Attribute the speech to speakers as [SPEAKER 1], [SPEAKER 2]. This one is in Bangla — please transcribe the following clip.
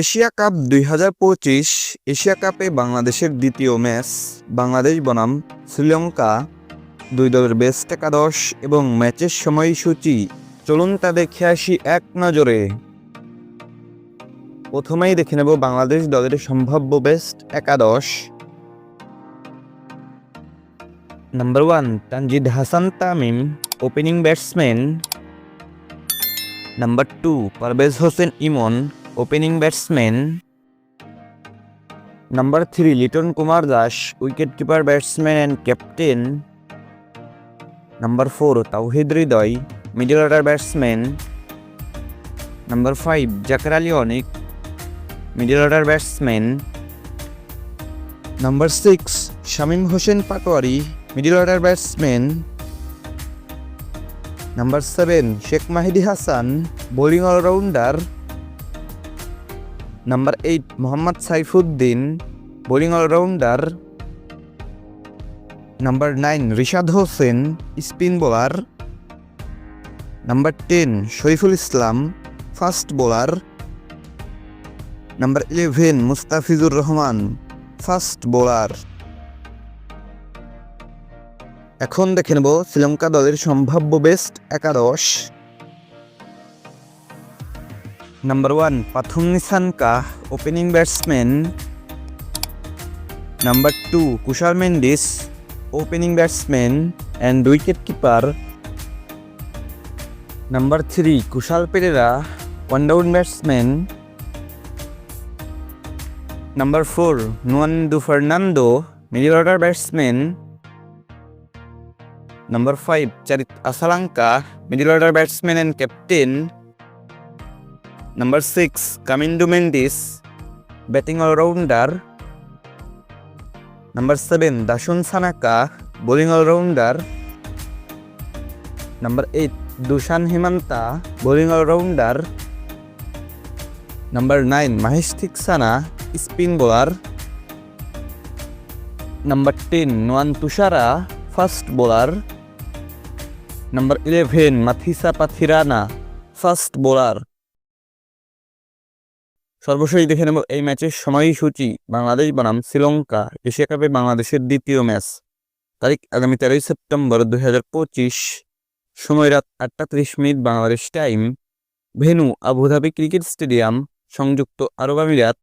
[SPEAKER 1] এশিয়া কাপ দুই হাজার পঁচিশ, এশিয়া কাপে বাংলাদেশের দ্বিতীয় ম্যাচ, বাংলাদেশ বনাম শ্রীলঙ্কা। দুই দলের বেস্ট একাদশ এবং ম্যাচের সময়সূচি, চলুন তা দেখে আসি এক নজরে। প্রথমেই দেখে নেব বাংলাদেশ দলের সম্ভাব্য বেস্ট একাদশ। Number one Tanzid Hasan Tamim opening batsman number two Parvez Hossain Emon. Opening batsman number three Liton Kumar Das wicket keeper batsman and captain number four Towhid Hridoy middle order batsman number five Jaker Ali Anik middle order batsman number six Shamim Hossain Patwari middle order batsman number seven Sheikh Mahedi Hasan bowling allrounder number eight Mohammad Saifuddin bowling allrounder number nine Rishad Hossain spin bowler number ten Shariful Islam fast bowler number eleven Mustafizur Rahman fast bowler এখন দেখে নেব শ্রীলঙ্কা দলের সম্ভাব্য বেস্ট একাদশ। Number one Pathum Nissanka opening batsman number two Kusal Mendis opening batsman and wicket keeper number three Kusal Perera one down batsman number four Nuwanidu Fernando middle order batsman number five Charith Asalanka middle order batsman and captain number six Kamindu Mendis batting allrounder number seven Dasun Shanaka bowling allrounder number eight Dushan Hemantha bowling allrounder number nine Maheesh Theekshana spin bowler number ten Nuwan Thushara fast bowler number eleven Matheesha Pathirana fast bowler সর্বশেষ দেখে নেব এই ম্যাচের সময়সূচি। বাংলাদেশ বনাম শ্রীলঙ্কা, এশিয়া কাপে বাংলাদেশের দ্বিতীয় ম্যাচ। তারিখ আগামী তেরোই সেপ্টেম্বর দুই হাজার পঁচিশ। সময় রাত আটটা ত্রিশ minute Bangladesh time. Venue Abu Dhabi cricket stadium, সংযুক্ত আরব আমিরাত।